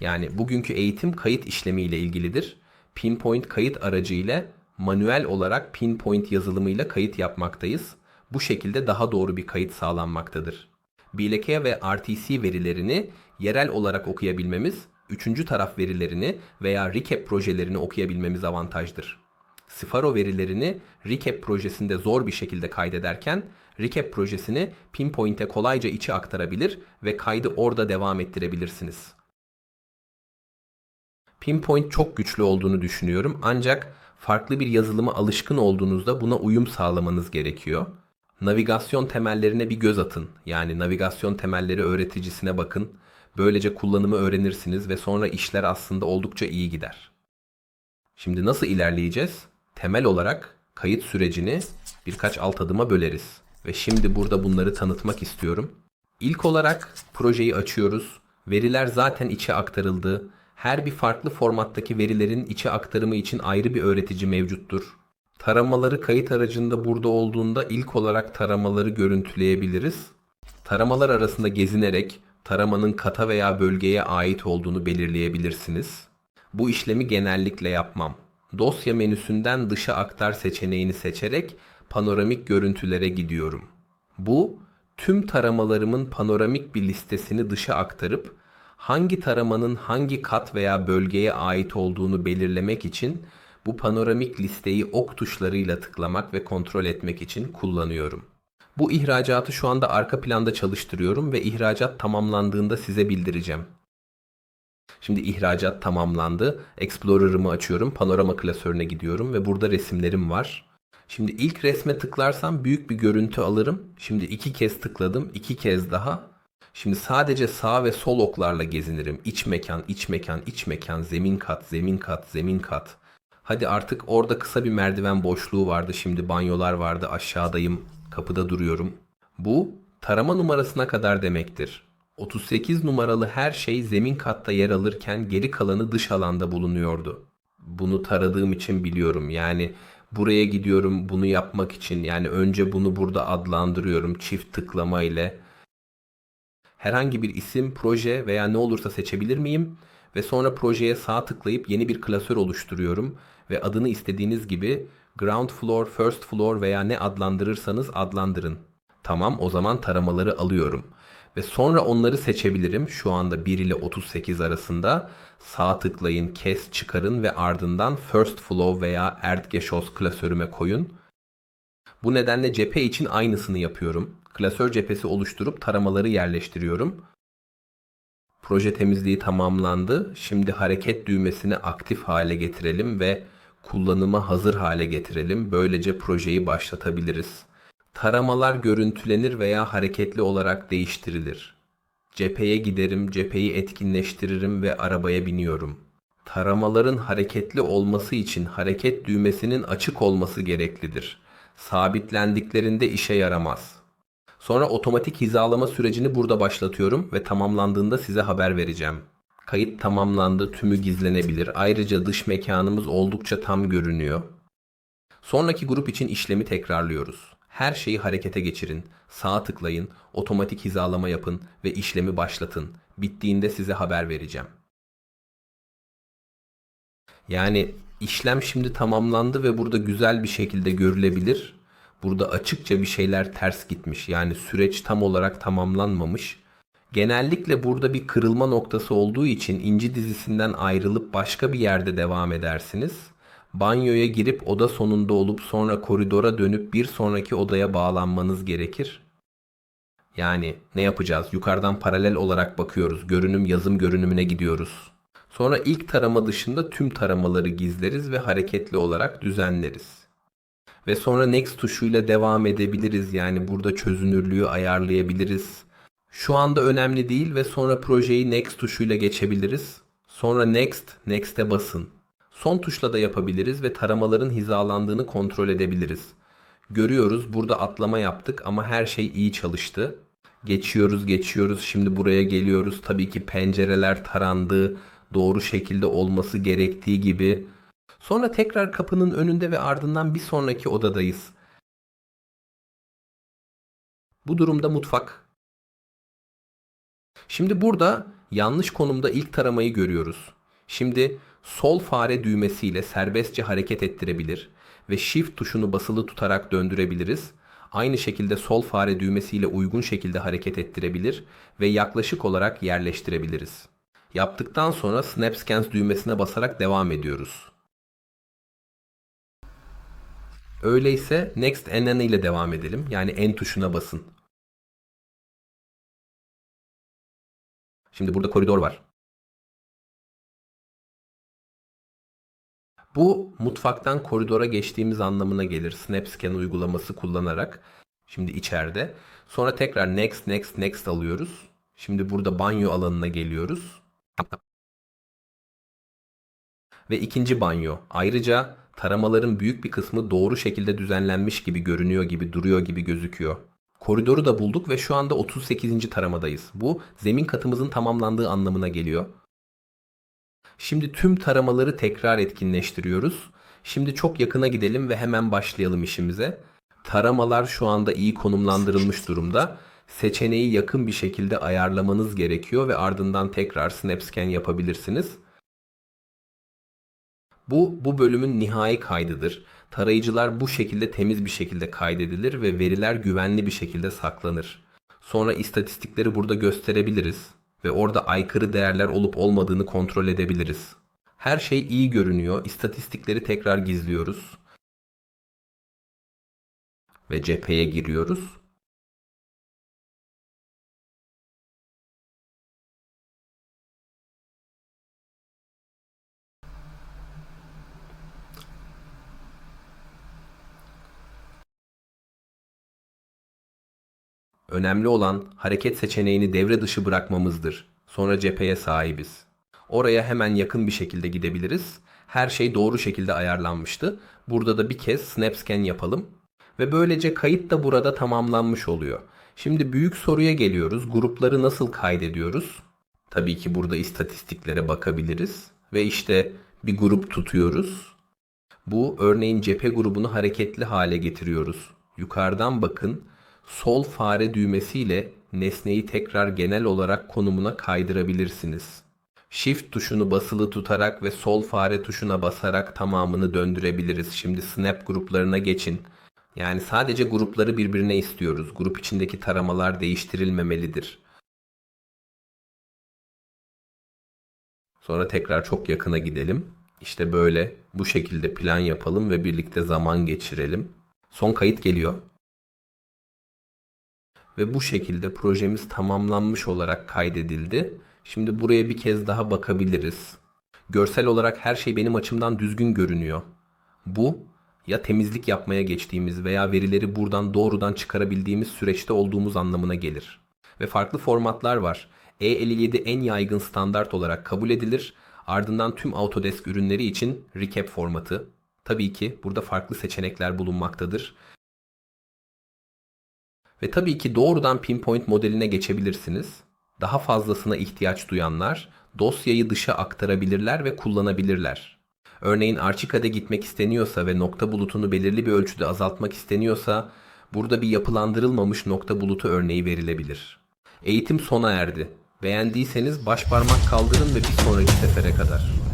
Yani bugünkü eğitim kayıt işlemi ile ilgilidir. Pinpoint kayıt aracı ile manuel olarak pinpoint yazılımıyla kayıt yapmaktayız. Bu şekilde daha doğru bir kayıt sağlanmaktadır. BLK ve RTC verilerini yerel olarak okuyabilmemiz, üçüncü taraf verilerini veya recap projelerini okuyabilmemiz avantajdır. Sfaro verilerini recap projesinde zor bir şekilde kaydederken recap projesini pinpoint'e kolayca içe aktarabilir ve kaydı orada devam ettirebilirsiniz. Pinpoint çok güçlü olduğunu düşünüyorum ancak farklı bir yazılıma alışkın olduğunuzda buna uyum sağlamanız gerekiyor. Navigasyon temellerine bir göz atın. Yani navigasyon temelleri öğreticisine bakın. Böylece kullanımı öğrenirsiniz ve sonra işler aslında oldukça iyi gider. Şimdi nasıl ilerleyeceğiz? Temel olarak kayıt sürecini birkaç alt adıma böleriz. Ve şimdi burada bunları tanıtmak istiyorum. İlk olarak projeyi açıyoruz. Veriler zaten içe aktarıldı. Her bir farklı formattaki verilerin içe aktarımı için ayrı bir öğretici mevcuttur. Taramaları kayıt aracında burada olduğunda ilk olarak taramaları görüntüleyebiliriz. Taramalar arasında gezinerek taramanın kata veya bölgeye ait olduğunu belirleyebilirsiniz. Bu işlemi genellikle yapmam. Dosya menüsünden dışa aktar seçeneğini seçerek panoramik görüntülere gidiyorum. Bu tüm taramalarımın panoramik bir listesini dışa aktarıp hangi taramanın hangi kat veya bölgeye ait olduğunu belirlemek için bu panoramik listeyi ok tuşlarıyla tıklamak ve kontrol etmek için kullanıyorum. Bu ihracatı şu anda arka planda çalıştırıyorum ve ihracat tamamlandığında size bildireceğim. Şimdi ihracat tamamlandı. Explorer'ımı açıyorum. Panorama klasörüne gidiyorum ve burada resimlerim var. Şimdi ilk resme tıklarsam büyük bir görüntü alırım. Şimdi iki kez tıkladım. iki kez daha. Şimdi sadece sağ ve sol oklarla gezinirim. İç mekan, iç mekan, iç mekan, zemin kat, zemin kat, zemin kat. Hadi artık orada kısa bir merdiven boşluğu vardı. Şimdi banyolar vardı. Aşağıdayım. Kapıda duruyorum. Bu tarama numarasına kadar demektir. 38 numaralı her şey zemin katta yer alırken geri kalanı dış alanda bulunuyordu. Bunu taradığım için biliyorum. Yani buraya gidiyorum bunu yapmak için. Yani önce bunu burada adlandırıyorum çift tıklama ile. Herhangi bir isim, proje veya ne olursa seçebilir miyim? Ve sonra projeye sağ tıklayıp yeni bir klasör oluşturuyorum ve adını istediğiniz gibi ground floor, first floor veya ne adlandırırsanız adlandırın. Tamam o zaman taramaları alıyorum. Ve sonra onları seçebilirim. Şu anda 1 ile 38 arasında sağ tıklayın, kes, çıkarın ve ardından first flow veya Erdgeschoss klasörüme koyun. Bu nedenle cephe için aynısını yapıyorum. Klasör cephesi oluşturup taramaları yerleştiriyorum. Proje temizliği tamamlandı. Şimdi hareket düğmesini aktif hale getirelim ve kullanıma hazır hale getirelim. Böylece projeyi başlatabiliriz. Taramalar görüntülenir veya hareketli olarak değiştirilir. Cepheye giderim, cepheyi etkinleştiririm ve arabaya biniyorum. Taramaların hareketli olması için hareket düğmesinin açık olması gereklidir. Sabitlendiklerinde işe yaramaz. Sonra otomatik hizalama sürecini burada başlatıyorum ve tamamlandığında size haber vereceğim. Kayıt tamamlandı, tümü gizlenebilir. Ayrıca dış mekanımız oldukça tam görünüyor. Sonraki grup için işlemi tekrarlıyoruz. Her şeyi harekete geçirin. Sağa tıklayın, otomatik hizalama yapın ve işlemi başlatın. Bittiğinde size haber vereceğim. Yani işlem şimdi tamamlandı ve burada güzel bir şekilde görülebilir. Burada açıkça bir şeyler ters gitmiş. Yani süreç tam olarak tamamlanmamış. Genellikle burada bir kırılma noktası olduğu için inci dizisinden ayrılıp başka bir yerde devam edersiniz. Banyoya girip oda sonunda olup sonra koridora dönüp bir sonraki odaya bağlanmanız gerekir. Yani ne yapacağız? Yukarıdan paralel olarak bakıyoruz. Görünüm yazım görünümüne gidiyoruz. Sonra ilk tarama dışında tüm taramaları gizleriz ve hareketli olarak düzenleriz. Ve sonra next tuşuyla devam edebiliriz. Yani burada çözünürlüğü ayarlayabiliriz. Şu anda önemli değil ve sonra projeyi next tuşuyla geçebiliriz. Sonra next, next'e basın. Son tuşla da yapabiliriz ve taramaların hizalandığını kontrol edebiliriz. Görüyoruz burada atlama yaptık ama her şey iyi çalıştı. Geçiyoruz geçiyoruz şimdi buraya geliyoruz. Tabii ki pencereler tarandı. Doğru şekilde olması gerektiği gibi. Sonra tekrar kapının önünde ve ardından bir sonraki odadayız. Bu durumda mutfak. Şimdi burada yanlış konumda ilk taramayı görüyoruz. Şimdi sol fare düğmesiyle serbestçe hareket ettirebilir ve shift tuşunu basılı tutarak döndürebiliriz. Aynı şekilde sol fare düğmesiyle uygun şekilde hareket ettirebilir ve yaklaşık olarak yerleştirebiliriz. Yaptıktan sonra Snap Scans düğmesine basarak devam ediyoruz. Öyleyse Next NN ile devam edelim. Yani N tuşuna basın. Şimdi burada koridor var. Bu mutfaktan koridora geçtiğimiz anlamına gelir. SnapScan uygulaması kullanarak. Şimdi içeride. Sonra tekrar next next next alıyoruz. Şimdi burada banyo alanına geliyoruz. Ve ikinci banyo. Ayrıca taramaların büyük bir kısmı doğru şekilde düzenlenmiş gibi görünüyor gibi duruyor gibi gözüküyor. Koridoru da bulduk ve şu anda 38. taramadayız. Bu zemin katımızın tamamlandığı anlamına geliyor. Şimdi tüm taramaları tekrar etkinleştiriyoruz. Şimdi çok yakına gidelim ve hemen başlayalım işimize. Taramalar şu anda iyi konumlandırılmış durumda. Seçeneği yakın bir şekilde ayarlamanız gerekiyor ve ardından tekrar SnapScan yapabilirsiniz. Bu, bu bölümün nihai kaydıdır. Tarayıcılar bu şekilde temiz bir şekilde kaydedilir ve veriler güvenli bir şekilde saklanır. Sonra istatistikleri burada gösterebiliriz ve orada aykırı değerler olup olmadığını kontrol edebiliriz. Her şey iyi görünüyor. İstatistikleri tekrar gizliyoruz. Ve cepheye giriyoruz. Önemli olan hareket seçeneğini devre dışı bırakmamızdır. Sonra cepheye sahibiz. Oraya hemen yakın bir şekilde gidebiliriz. Her şey doğru şekilde ayarlanmıştı. Burada da bir kez snap scan yapalım. Ve böylece kayıt da burada tamamlanmış oluyor. Şimdi büyük soruya geliyoruz. Grupları nasıl kaydediyoruz? Tabii ki burada istatistiklere bakabiliriz. Ve işte bir grup tutuyoruz. Bu örneğin cephe grubunu hareketli hale getiriyoruz. Yukarıdan bakın sol fare düğmesiyle nesneyi tekrar genel olarak konumuna kaydırabilirsiniz. Shift tuşunu basılı tutarak ve sol fare tuşuna basarak tamamını döndürebiliriz. Şimdi snap gruplarına geçin. Yani sadece grupları birbirine istiyoruz. Grup içindeki taramalar değiştirilmemelidir. Sonra tekrar çok yakına gidelim. İşte böyle bu şekilde plan yapalım ve birlikte zaman geçirelim. Son kayıt geliyor. Ve bu şekilde projemiz tamamlanmış olarak kaydedildi. Şimdi buraya bir kez daha bakabiliriz. Görsel olarak her şey benim açımdan düzgün görünüyor. Bu ya temizlik yapmaya geçtiğimiz veya verileri buradan doğrudan çıkarabildiğimiz süreçte olduğumuz anlamına gelir. Ve farklı formatlar var. E57 en yaygın standart olarak kabul edilir. Ardından tüm Autodesk ürünleri için recap formatı. Tabii ki burada farklı seçenekler bulunmaktadır. Ve tabii ki doğrudan pinpoint modeline geçebilirsiniz. Daha fazlasına ihtiyaç duyanlar dosyayı dışa aktarabilirler ve kullanabilirler. Örneğin Archicad'e gitmek isteniyorsa ve nokta bulutunu belirli bir ölçüde azaltmak isteniyorsa burada bir yapılandırılmamış nokta bulutu örneği verilebilir. Eğitim sona erdi. Beğendiyseniz baş parmak kaldırın ve bir sonraki sefere kadar.